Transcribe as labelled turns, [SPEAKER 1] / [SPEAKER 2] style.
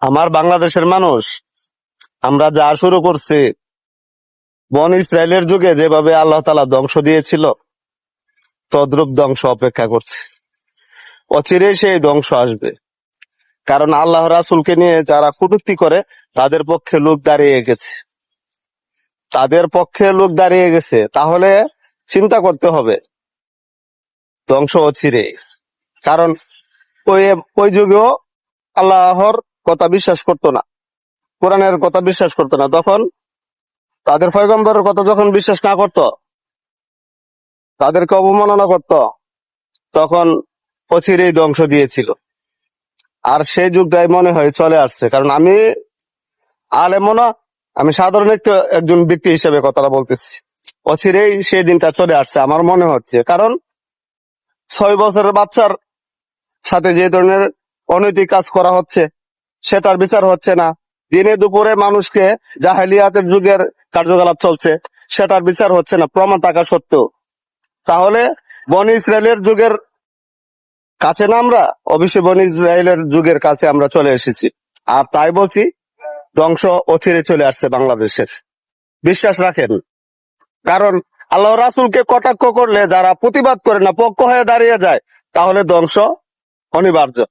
[SPEAKER 1] আমার বাংলাদেশের মানুষ, আমরা যা শুরু করছি, বন ইসরায়েলের যুগে যেভাবে আল্লাহ তালা ধ্বংস দিয়েছিল, তদ্রুপ ধ্বংস অপেক্ষা করছে। অচিরে সেই ধ্বংস আসবে। কারণ আল্লাহ রাসুলকে নিয়ে যারা কটূক্তি করে, তাদের পক্ষে লোক দাঁড়িয়ে গেছে। তাদের পক্ষে লোক দাঁড়িয়ে গেছে, তাহলে চিন্তা করতে হবে, ধ্বংস অচিরে কারণ ওই ওই যুগেও আল্লাহর কথা বিশ্বাস করতো না। কোরআনের কথা বিশ্বাস করতো না। তখন তাদের পয়গম্বরের কথা যখন বিশ্বাস না করত, তাদেরকে অবমাননা করত, তখন অচিরেই ধ্বংস দিয়েছিল। আর সেই যুগটাই মনে হয় চলে আসছে। কারণ আমি আলেমও না, আমি সাধারণ একটু একজন ব্যক্তি হিসেবে কথাটা বলতেছি। অচিরেই সেই দিনটা চলে আসছে আমার মনে হচ্ছে। কারণ ছয় বছরের বাচ্চার সাথে যে ধরনের অনৈতিক কাজ করা হচ্ছে সেটার বিচার হচ্ছে না। দিনে দুপুরে মানুষকে জাহেলিয়াতের যুগের কার্যকলাপ চলছে, সেটার বিচার হচ্ছে না, প্রমাণ থাকা সত্ত্বেও। তাহলে বন ইসরায়েলের যুগের কাছে না আমরা? অবশ্যই বন ইসরায়েলের যুগের কাছে আমরা চলে এসেছি। আর তাই বলছি, ধ্বংস অচিরে চলে আসছে বাংলাদেশের। বিশ্বাস রাখেন। কারণ আল্লাহ রাসুলকে কটাক্ষ করলে, যারা প্রতিবাদ করে না, পক্ষ হয়ে দাঁড়িয়ে যায়, তাহলে ধ্বংস অনিবার্য।